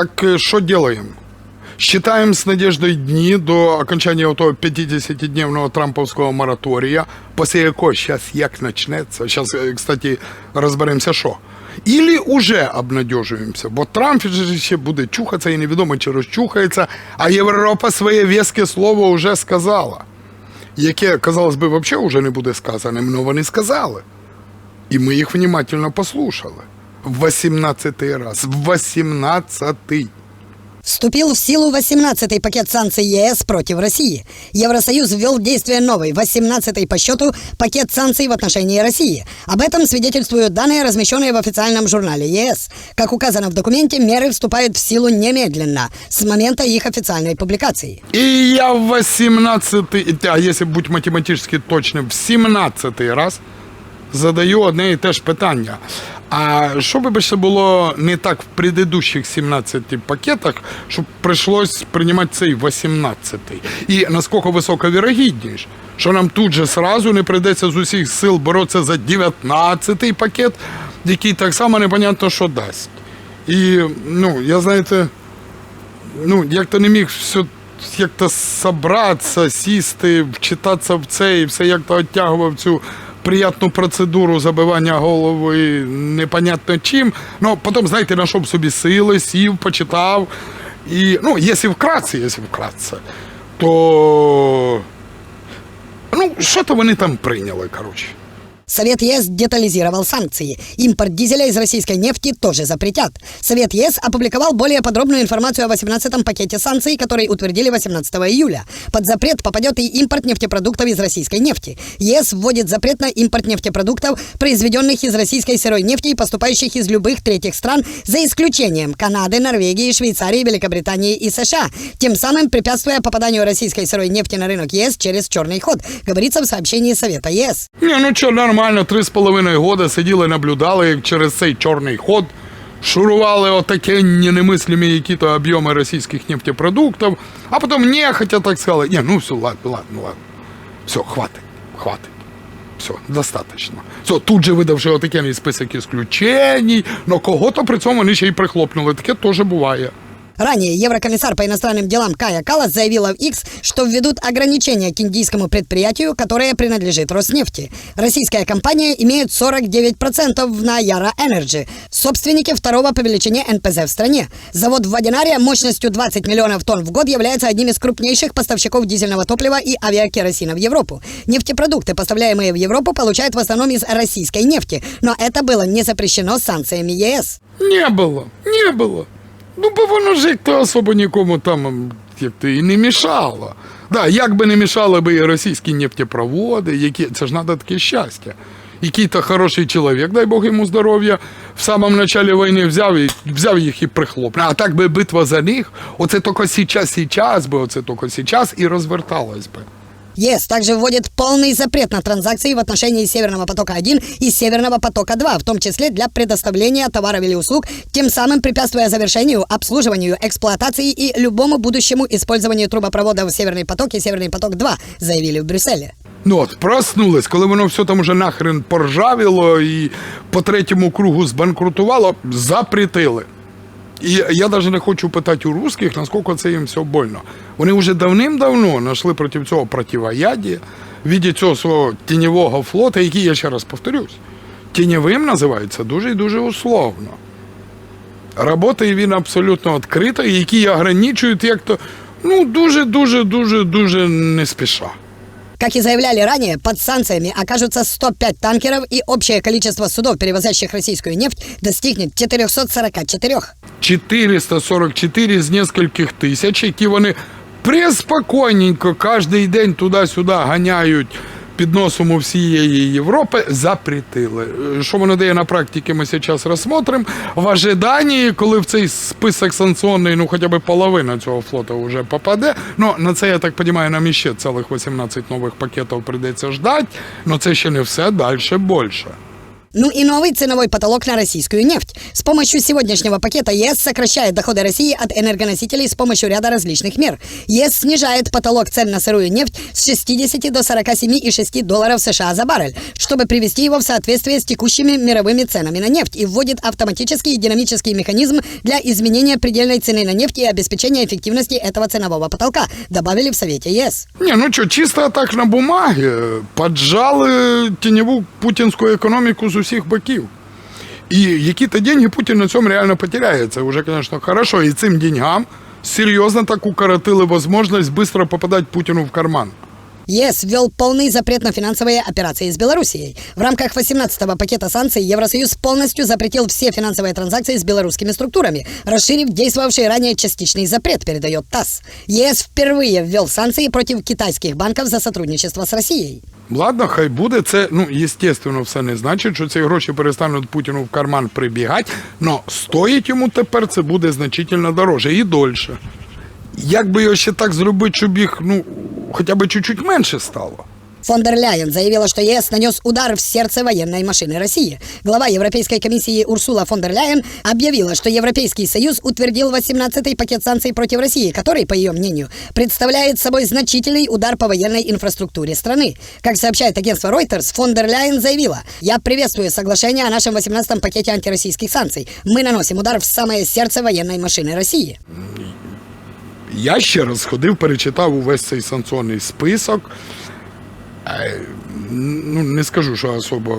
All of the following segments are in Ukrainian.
Так э, що делаем? Считаем с надеждой дни до окончания вот этого 50-дневного трамповского моратория, после якого сейчас як начнется, сейчас, э, кстати, розберемося, що. Ілі уже обнадежуємося, бо Трамп ще буде чухатися і невідомо чи розчухається, а Європа своє в'язке слово вже сказала, яке, казалось би, взагалі вже не буде сказано, але вони сказали. І ми їх внимательно послухали. 18 раз. В 18-й. Вступил в силу 18-й пакет санкций ЕС против России. Евросоюз ввел в действие новый, 18-й по счету, пакет санкций в отношении России. Об этом свидетельствуют данные, размещенные в официальном журнале ЕС. Как указано в документе, меры вступают в силу немедленно, с момента их официальной публикации. И я в 18-й, а если быть математически точным, в 17-й раз задаю одне и те же питання. А що би ще було не так в предыдущих 17 пакетах, щоб прийшлось приймати цей 18-й? І наскільки висока вірогідність, що нам тут же сразу не прийдеться з усіх сил боротися за 19-й пакет, який так само непонятно, що дасть. І, ну, я знаєте, ну, як-то не міг все як-то собратися, сісти, вчитатися в це і все як-то оттягував цю приятну процедуру забивання голови непонятно чим. Ну, потім, знаєте, знайшов собі сили, сів, почитав. І, ну, якщо вкратце, якщо вкратце, то ну, що то вони там прийняли, коротше. Совет ЕС детализировал санкции. Импорт дизеля из российской нефти тоже запретят. Совет ЕС опубликовал более подробную информацию о 18-м пакете санкций, который утвердили 18 июля. Под запрет попадет и импорт нефтепродуктов из российской нефти. ЕС вводит запрет на импорт нефтепродуктов, произведенных из российской сырой нефти и поступающих из любых третьих стран, за исключением Канады, Норвегии, Швейцарии, Великобритании и США, тем самым препятствуя попаданию российской сырой нефти на рынок ЕС через черный ход, говорится в сообщении Совета ЕС. Ні, ну що, нормально, три з половиною года сиділи, наблюдали, як через цей чорний ход шурували отакенні немислимі які-то об'єми російських нефтепродуктів, а потім нехотя так сказали, ні, ну все, ладно, ладно, ладно. Все, хватить, хватить. Все, достаточно. Все, тут же видавши отакий список исключений, но кого-то при цьому вони ще й прихлопнули. Таке теж буває. Ранее еврокомиссар по иностранным делам Кая Калас заявила в X, что введут ограничения к индийскому предприятию, которое принадлежит Роснефти. Российская компания имеет 49% на Яра Energy, собственники второго по величине НПЗ в стране. Завод в Вадинаре мощностью 20 миллионов тонн в год является одним из крупнейших поставщиков дизельного топлива и авиакеросина в Европу. Нефтепродукты, поставляемые в Европу, получают в основном из российской нефти, но это было не запрещено санкциями ЕС. Не було, не було. Ну, бо воно ж як-то особо нікому там як то і не мішало. Да, як би не мішали би і російські нефтепроводи, які це ж треба таке щастя. Який-то хороший чоловік, дай Бог йому здоров'я, в самому началі війни взяв і взяв їх і прихлопнув. А так би битва за них, оце тільки сейчас, сейчас би, оце тільки сейчас і розверталась би. ЕС также вводит полный запрет на транзакции в отношении Северного потока-1 и Северного потока-2, в том числе для предоставления товаров или услуг, тем самым препятствуя завершению, обслуживанию, эксплуатации и любому будущему использованию трубопроводов Северный поток и Северный поток-2, заявили в Брюсселе. Ну от, проснулись, коли воно все там уже нахрен поржавіло і по третьому кругу збанкрутувало, запретили. І я навіть не хочу питати у русських, наскільки це їм все больно. Вони вже давним-давно знайшли проти цього противоядія в віді цього свого тіньового флота, який, я ще раз повторюсь, тіньовим називається дуже і дуже условно. Работає він абсолютно відкрито, які ограничують як-то ну, дуже-дуже, дуже, дуже не спіша. Как и заявляли ранее, под санкциями окажутся 105 танкеров и общее количество судов, перевозящих российскую нефть, достигнет 444. 444 з нескольких тисяч, які вони преспокойненько кожен день туди-сюди ганяють під носом у всієї Європи, запретили. Е, Що воно дає на практиці, ми зараз розсмотримо. В ожиданні, коли в цей список санкціонний, ну хоча б половина цього флоту вже попаде. Ну, на це, я так розумію, нам іще цілих 18 нових пакетів прийдеться ждати. але це ще не все, далі більше. Ну и новый ценовой потолок на российскую нефть. С помощью сегодняшнего пакета ЕС сокращает доходы России от энергоносителей с помощью ряда различных мер. ЕС снижает потолок цен на сырую нефть с 60 до 47,6 долларов США за баррель, чтобы привести его в соответствие с текущими мировыми ценами на нефть и вводит автоматический и динамический механизм для изменения предельной цены на нефть и обеспечения эффективности этого ценового потолка, добавили в Совете ЕС. Ні, ну що, чисто так на бумагі поджали тіньову путінську економіку з усіх боків. І які-то деньги Путін на цьому реально потеряє. Це вже, звісно, хорошо. І цим деньгам серйозно так укоротили можливість швидко попадати Путіну в карман. ЕС ввел полный запрет на финансовые операции с Белоруссией. В рамках 18-го пакета санкций Евросоюз полностью запретил все финансовые транзакции с белорусскими структурами, расширив действовавший ранее частичный запрет, передает ТАСС. ЕС впервые ввел санкции против китайских банков за сотрудничество с Россией. Ладно, хай буде. Це, ну, естественно, все не значить, що ці гроші перестануть Путіну в карман прибігати, але стоїть йому тепер це буде значительно дороже і дольше. Як би його ще так зробити, щоб їх, ну, хоча б чуть-чуть менше стало? Фон дер Ляйен заявила, что ЕС нанес удар в сердце военной машины России. Глава Европейской комиссии Урсула фон дер Ляйен объявила, что Европейский Союз утвердил 18-й пакет санкций против России, который, по ее мнению, представляет собой значительный удар по военной инфраструктуре страны. Как сообщает агентство Reuters, фон дер Ляйен заявила, «Я приветствую соглашение о нашем 18-м пакете антироссийских санкций. Мы наносим удар в самое сердце военной машины России». Я ще раз ходив, перечитав увесь цей санкціонний список. Ну, не скажу, що особо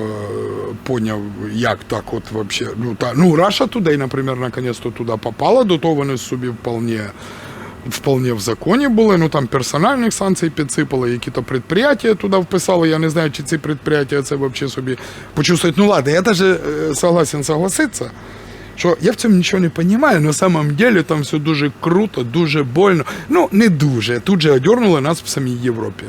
поняв, як так от вообще. Ну, та, ну Russia Today, наприклад, наконец-то туди попала, до того вони собі вполне, вполне в законі були. Ну там персональних санкцій підсипали, які-то підприємства туди вписали. Я не знаю, чи ці підприємства це вообще собі почувствують. Ну ладно, я даже е, согласен согласиться. Що я в цьому нічого не розумію, на самом деле там все дуже круто, дуже больно. Ну, не дуже. Тут же одернули нас в самій Європі.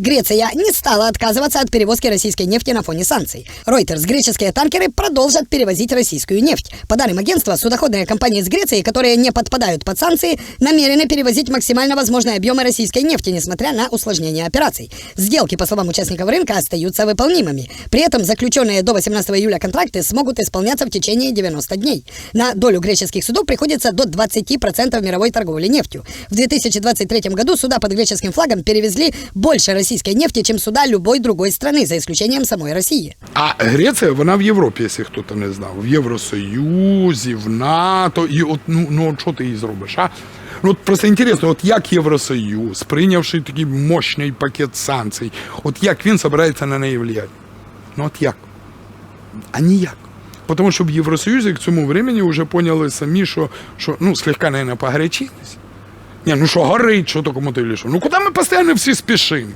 Греция не стала отказываться от перевозки российской нефти на фоне санкций. Reuters, греческие танкеры продолжат перевозить российскую нефть. По данным агентства, судоходные компании из Греции, которые не подпадают под санкции, намерены перевозить максимально возможные объемы российской нефти, несмотря на усложнение операций. Сделки, по словам участников рынка, остаются выполнимыми. При этом заключенные до 18 июля контракты смогут исполняться в течение 90 дней. На долю греческих судов приходится до 20% мировой торговли нефтью. В 2023 году суда под греческим флагом перевезли больше российской нефти, чем суда любой другой страны, за исключением самой России. А Греція, вона в Європі, якщо хтось не знав. В Євросоюзі, в НАТО. І от, ну, ну от що ти її зробиш, а? Ну, от просто інтересно, от як Євросоюз, прийнявши такий мощний пакет санкцій, от як він збирається на неї впливати? Ну от як? А ніяк. Тому що в Євросоюзі к цьому времени вже поняли самі, що, що ну, слегка, наверное, погорячились. Ні, ну що горить, що то кому-то или. Ну куди ми постійно всі спішимо?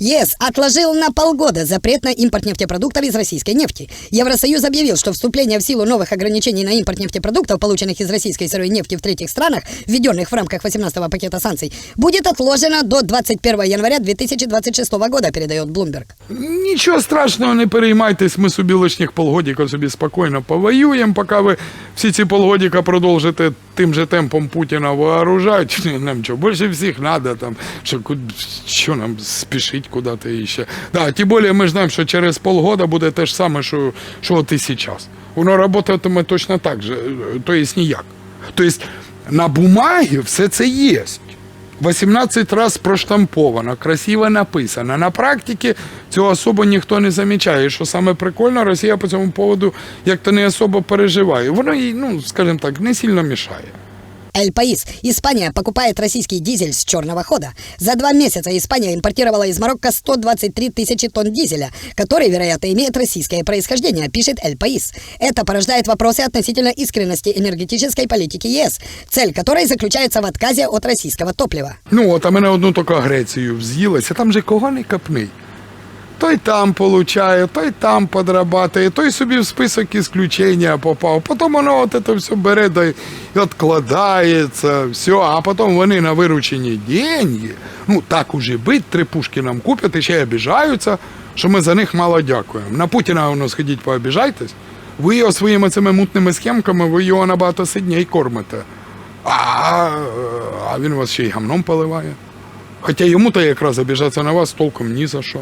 ЕС отложил на полгода запрет на импорт нефтепродуктов из российской нефти. Евросоюз объявил, что вступление в силу новых ограничений на импорт нефтепродуктов, полученных из российской сырой нефти в третьих странах, введенных в рамках 18-го пакета санкций, будет отложено до 21 января 2026 года, передает Bloomberg. Нічого страшного, не переймайтесь, ми собі лишніх полгодіка собі спокійно повоюємо, поки ви всі ці полгодіка продовжите Тим же темпом Путіна вооружають. Нам що, більше всіх треба, там, що, що нам спішить куди-то іще. Да, тим більше ми ж знаємо, що через полгода буде те ж саме, що, що от і зараз. Воно працюватиме точно так же, то є ніяк. Тобто на бумагі все це є. 18 раз проштамповано, красиво написано. На практиці цього особо ніхто не замічає. Що саме прикольно, Росія по цьому поводу як-то не особо переживає. Воно їй, ну, скажімо так, не сильно мішає. Эль Паис. Испания покупает российский дизель с черного хода. За два месяца Испания импортировала из Марокко 123 тысячи тонн дизеля, который, вероятно, имеет российское происхождение, пишет Эль Паис. Это порождает вопросы относительно искренности энергетической политики ЕС, цель которой заключается в отказе от российского топлива. Ну, от а мене одну тільки Грецію вз'їлося, там же кого не копни. Той там получає, той там подрабатує, той собі в список ісключення попав. Потім воно от це все бере да й відкладається, все, а потім вони на виручені деньги, ну так уже бить, три пушки нам куплять і ще й обіжаються, що ми за них мало дякуємо. На Путіна воно сходіть пообіжайтесь, ви його своїми цими мутними схемками, ви його набагато сидній кормите. А, а він вас ще й гамном поливає. Хоча йому то якраз обіжатися на вас толком ні за що.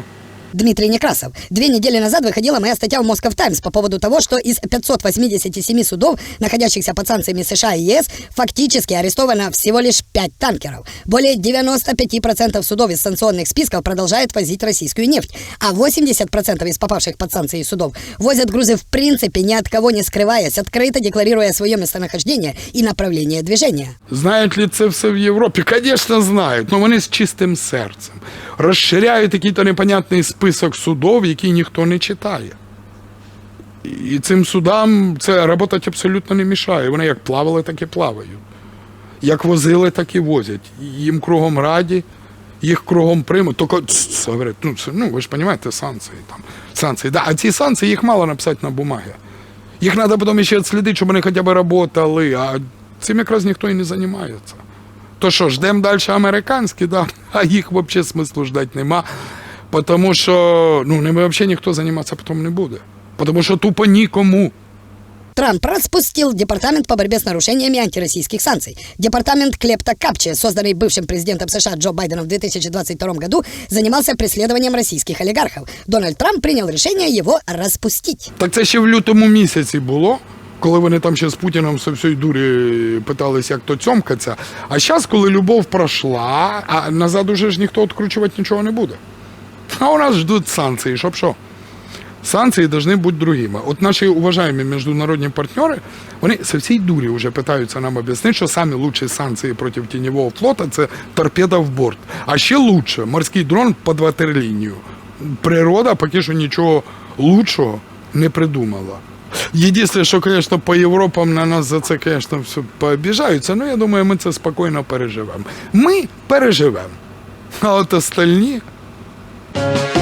Дмитрий Некрасов. Две недели назад выходила моя статья в Moscow Times по поводу того, что из 587 судов, находящихся под санкциями США и ЕС, фактически арестовано всего лишь 5 танкеров. Более 95% судов из санкционных списков продолжают возить российскую нефть, а 80% из попавших под санкции судов возят грузы в принципе ни от кого не скрываясь, открыто декларируя свое местонахождение и направление движения. Знають ли це все в Європі? Звісно, знають, але вони з чистим серцем. Розширяють якийсь непонятний список судов, який ніхто не читає. І цим судам це працювати абсолютно не мішає. Вони як плавали, так і плавають. Як возили, так і возять. Їм кругом раді, їх кругом приймуть. Тільки говорять, ну, ну ви ж розумієте, санкції там. Санкції. Да, а ці санкції їх мало написати на бумагі. Їх треба потім ще відслідити, щоб вони хоча б працювали, а цим якраз ніхто і не займається. То що, ждемо далі американські, да? а їх взагалі смислу ждати нема. Тому що ну, ними взагалі ніхто займатися потім не буде. Тому що тупо нікому. Трамп распустил Департамент по борьбе с нарушениями антироссийских санкций. Департамент Клепта Капчи, созданный бывшим президентом США Джо Байденом в 2022 году, занимался преследованием российских олигархов. Дональд Трамп принял решение его распустить. Так це ще в лютому місяці було, коли вони там ще з Путіном все всієї дурі питались, як то цьомкаться. А зараз, коли любов пройшла, а назад уже ж ніхто відкручувати нічого не буде. А у нас ждуть санкції, щоб що? Санкції повинні бути другими. От наші уважаємо міжнародні партнери, вони со всій дурі вже питаються нам об'яснити, що самі лучші санкції проти тіньового флота це торпеда в борт. А ще лучше морський дрон під ватерлінію. Природа поки що нічого лучшого не придумала. Єдине, що, звісно, по Європам на нас за це, звісно, все пообіжаються, ну я думаю, ми це спокійно переживемо. Ми переживемо. А от остальні. Thank you.